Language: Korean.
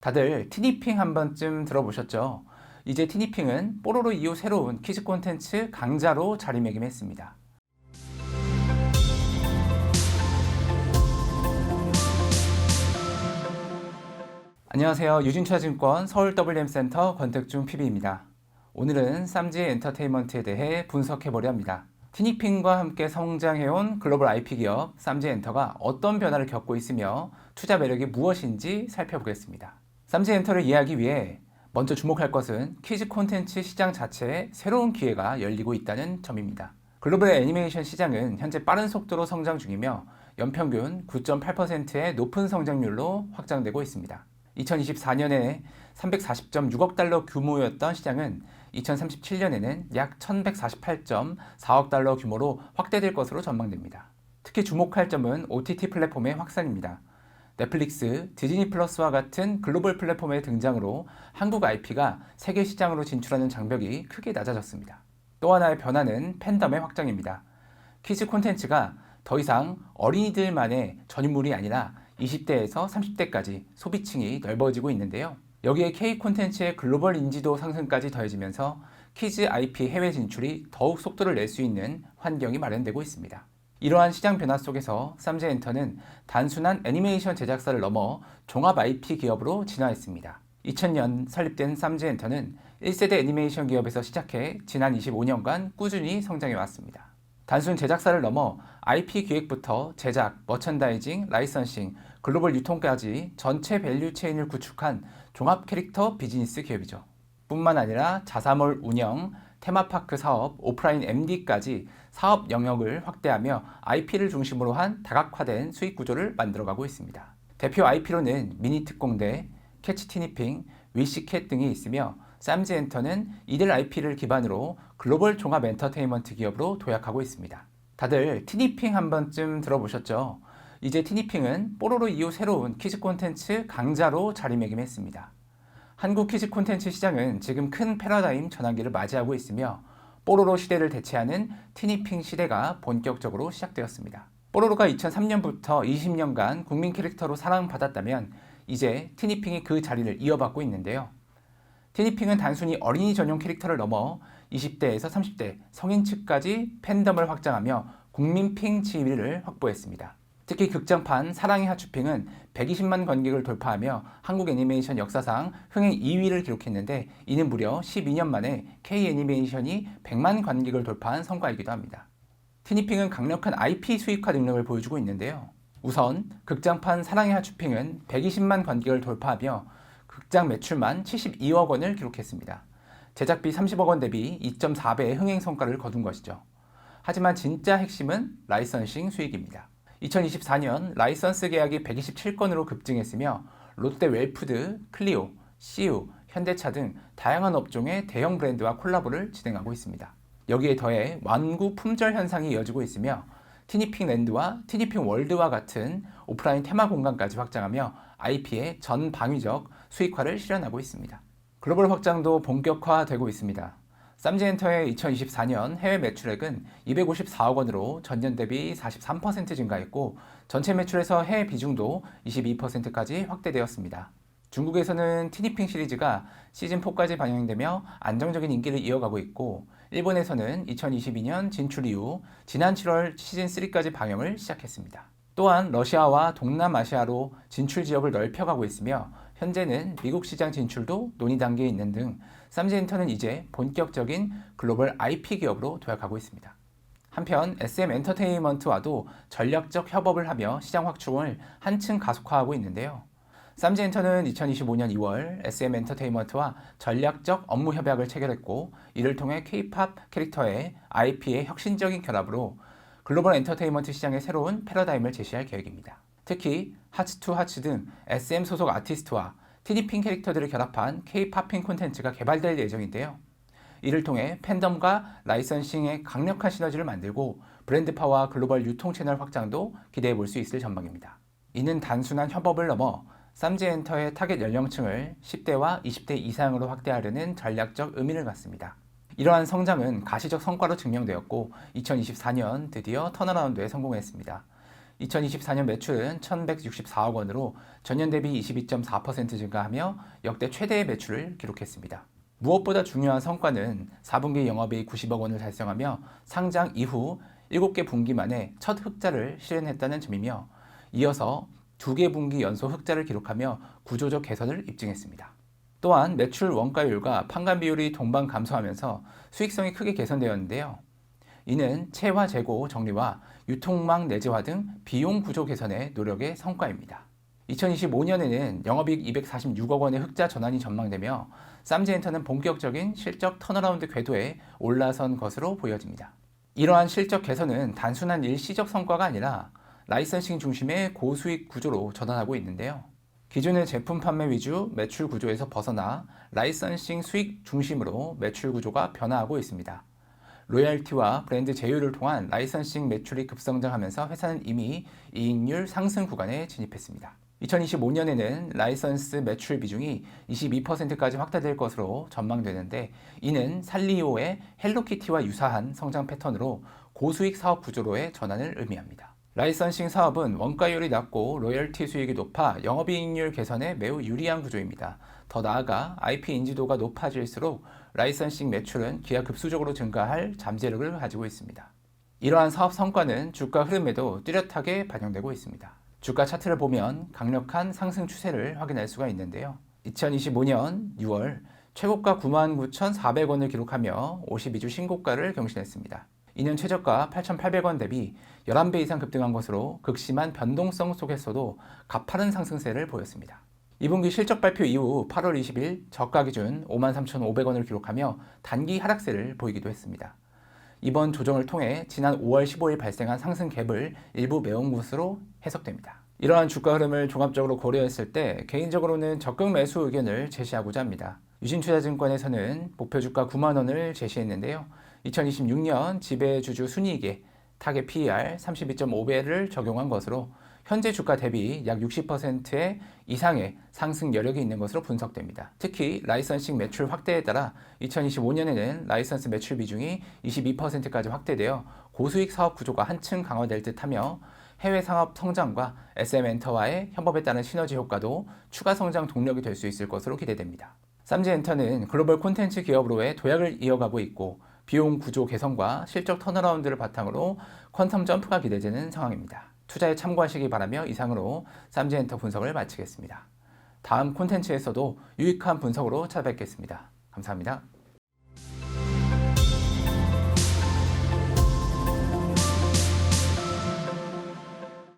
다들 티니핑 한 번쯤 들어보셨죠? 이제 티니핑은 뽀로로 이후 새로운 키즈 콘텐츠 강자로 자리매김했습니다. 안녕하세요. 유진투자증권 서울 WM센터 권택중 PB입니다. 오늘은 쌈지 엔터테인먼트에 대해 분석해보려 합니다. 티니핑과 함께 성장해온 글로벌 IP 기업 쌈지 엔터가 어떤 변화를 겪고 있으며 투자 매력이 무엇인지 살펴보겠습니다. 쌈지엔터를 이해하기 위해 먼저 주목할 것은 키즈 콘텐츠 시장 자체에 새로운 기회가 열리고 있다는 점입니다. 글로벌 애니메이션 시장은 현재 빠른 속도로 성장 중이며 연평균 9.8%의 높은 성장률로 확장되고 있습니다. 2024년에 340.6억 달러 규모였던 시장은 2037년에는 약 1148.4억 달러 규모로 확대될 것으로 전망됩니다. 특히 주목할 점은 OTT 플랫폼의 확산입니다. 넷플릭스, 디즈니 플러스와 같은 글로벌 플랫폼의 등장으로 한국 IP가 세계 시장으로 진출하는 장벽이 크게 낮아졌습니다. 또 하나의 변화는 팬덤의 확장입니다. 키즈 콘텐츠가 더 이상 어린이들만의 전유물이 아니라 20대에서 30대까지 소비층이 넓어지고 있는데요. 여기에 K 콘텐츠의 글로벌 인지도 상승까지 더해지면서 키즈 IP 해외 진출이 더욱 속도를 낼 수 있는 환경이 마련되고 있습니다. 이러한 시장 변화 속에서 쌈제엔터는 단순한 애니메이션 제작사를 넘어 종합 IP 기업으로 진화했습니다. 2000년 설립된 쌈제엔터는 1세대 애니메이션 기업에서 시작해 지난 25년간 꾸준히 성장해 왔습니다. 단순 제작사를 넘어 IP 기획부터 제작, 머천다이징, 라이선싱, 글로벌 유통까지 전체 밸류 체인을 구축한 종합 캐릭터 비즈니스 기업이죠. 뿐만 아니라 자사몰 운영, 테마파크 사업, 오프라인 MD까지 사업 영역을 확대하며 IP를 중심으로 한 다각화된 수익 구조를 만들어가고 있습니다. 대표 IP로는 미니 특공대, 캐치 티니핑, 위시캣 등이 있으며 쌈즈엔터는 이들 IP를 기반으로 글로벌 종합 엔터테인먼트 기업으로 도약하고 있습니다. 다들 티니핑 한 번쯤 들어보셨죠? 이제 티니핑은 뽀로로 이후 새로운 키즈 콘텐츠 강자로 자리매김했습니다. 한국 키즈 콘텐츠 시장은 지금 큰 패러다임 전환기를 맞이하고 있으며 뽀로로 시대를 대체하는 티니핑 시대가 본격적으로 시작되었습니다. 뽀로로가 2003년부터 20년간 국민 캐릭터로 사랑받았다면 이제 티니핑이 그 자리를 이어받고 있는데요. 티니핑은 단순히 어린이 전용 캐릭터를 넘어 20대에서 30대 성인 측까지 팬덤을 확장하며 국민핑 지위를 확보했습니다. 특히 극장판 사랑의 하츄핑은 120만 관객을 돌파하며 한국 애니메이션 역사상 흥행 2위를 기록했는데 이는 무려 12년 만에 K 애니메이션이 100만 관객을 돌파한 성과이기도 합니다. 티니핑은 강력한 IP 수익화 능력을 보여주고 있는데요. 우선 극장판 사랑의 하츄핑은 120만 관객을 돌파하며 극장 매출만 72억 원을 기록했습니다. 제작비 30억 원 대비 2.4배의 흥행 성과를 거둔 것이죠. 하지만 진짜 핵심은 라이선싱 수익입니다. 2024년 라이선스 계약이 127건으로 급증했으며 롯데 웰푸드, 클리오, CU, 현대차 등 다양한 업종의 대형 브랜드와 콜라보를 진행하고 있습니다. 여기에 더해 완구 품절 현상이 이어지고 있으며 티니핑 랜드와 티니핑 월드와 같은 오프라인 테마 공간까지 확장하며 IP의 전 방위적 수익화를 실현하고 있습니다. 글로벌 확장도 본격화되고 있습니다. 쌈지엔터의 2024년 해외 매출액은 254억 원으로 전년 대비 43% 증가했고 전체 매출에서 해외 비중도 22%까지 확대되었습니다. 중국에서는 티니핑 시리즈가 시즌4까지 방영되며 안정적인 인기를 이어가고 있고 일본에서는 2022년 진출 이후 지난 7월 시즌3까지 방영을 시작했습니다. 또한 러시아와 동남아시아로 진출 지역을 넓혀가고 있으며 현재는 미국 시장 진출도 논의 단계에 있는 등 쌈지엔터는 이제 본격적인 글로벌 IP 기업으로 도약하고 있습니다. 한편 SM 엔터테인먼트와도 전략적 협업을 하며 시장 확충을 한층 가속화하고 있는데요. 쌈지엔터는 2025년 2월 SM 엔터테인먼트와 전략적 업무 협약을 체결했고 이를 통해 K-팝 캐릭터의 IP의 혁신적인 결합으로 글로벌 엔터테인먼트 시장의 새로운 패러다임을 제시할 계획입니다. 특히 하츠2 하츠 등 SM 소속 아티스트와 티니핑 캐릭터들을 결합한 K-팝핑 콘텐츠가 개발될 예정인데요. 이를 통해 팬덤과 라이선싱의 강력한 시너지를 만들고 브랜드파와 글로벌 유통 채널 확장도 기대해 볼 수 있을 전망입니다. 이는 단순한 협업을 넘어 쌈지엔터의 타겟 연령층을 10대와 20대 이상으로 확대하려는 전략적 의미를 갖습니다. 이러한 성장은 가시적 성과로 증명되었고 2024년 드디어 턴어라운드에 성공했습니다. 2024년 매출은 1,164억 원으로 전년 대비 22.4% 증가하며 역대 최대의 매출을 기록했습니다. 무엇보다 중요한 성과는 4분기 영업이익 90억 원을 달성하며 상장 이후 7개 분기 만에 첫 흑자를 실현했다는 점이며 이어서 2개 분기 연속 흑자를 기록하며 구조적 개선을 입증했습니다. 또한 매출 원가율과 판관 비율이 동반 감소하면서 수익성이 크게 개선되었는데요. 이는 체화 재고 정리와 유통망 내재화 등 비용 구조 개선의 노력의 성과입니다. 2025년에는 영업이익 246억 원의 흑자 전환이 전망되며 쌈지엔터는 본격적인 실적 턴어라운드 궤도에 올라선 것으로 보여집니다. 이러한 실적 개선은 단순한 일시적 성과가 아니라 라이선싱 중심의 고수익 구조로 전환하고 있는데요. 기존의 제품 판매 위주 매출 구조에서 벗어나 라이선싱 수익 중심으로 매출 구조가 변화하고 있습니다. 로열티와 브랜드 제휴를 통한 라이선싱 매출이 급성장하면서 회사는 이미 이익률 상승 구간에 진입했습니다. 2025년에는 라이선스 매출 비중이 22%까지 확대될 것으로 전망되는데 이는 살리오의 헬로키티와 유사한 성장 패턴으로 고수익 사업 구조로의 전환을 의미합니다. 라이선싱 사업은 원가율이 낮고 로열티 수익이 높아 영업이익률 개선에 매우 유리한 구조입니다. 더 나아가 IP 인지도가 높아질수록 라이선싱 매출은 기하급수적으로 증가할 잠재력을 가지고 있습니다. 이러한 사업 성과는 주가 흐름에도 뚜렷하게 반영되고 있습니다. 주가 차트를 보면 강력한 상승 추세를 확인할 수가 있는데요. 2025년 6월 최고가 99,400원을 기록하며 52주 신고가를 경신했습니다. 이년 최저가 8,800원 대비 11배 이상 급등한 것으로 극심한 변동성 속에서도 가파른 상승세를 보였습니다. 2분기 실적 발표 이후 8월 20일 저가 기준 53,500원을 기록하며 단기 하락세를 보이기도 했습니다. 이번 조정을 통해 지난 5월 15일 발생한 상승 갭을 일부 메운 것으로 해석됩니다. 이러한 주가 흐름을 종합적으로 고려했을 때 개인적으로는 적극 매수 의견을 제시하고자 합니다. 유진투자증권에서는 목표 주가 9만 원을 제시했는데요. 2026년 지배주주 순이익에 타겟 PER 32.5배를 적용한 것으로 현재 주가 대비 약 60%의 이상의 상승 여력이 있는 것으로 분석됩니다. 특히 라이선싱 매출 확대에 따라 2025년에는 라이선스 매출 비중이 22%까지 확대되어 고수익 사업 구조가 한층 강화될 듯하며 해외 상업 성장과 SM 엔터와의 협업에 따른 시너지 효과도 추가 성장 동력이 될 수 있을 것으로 기대됩니다. 쌈지 엔터는 글로벌 콘텐츠 기업으로의 도약을 이어가고 있고 비용 구조 개선과 실적 턴어라운드를 바탕으로 퀀텀 점프가 기대되는 상황입니다. 투자에 참고하시기 바라며 이상으로 쌈지엔터 분석을 마치겠습니다. 다음 콘텐츠에서도 유익한 분석으로 찾아뵙겠습니다. 감사합니다.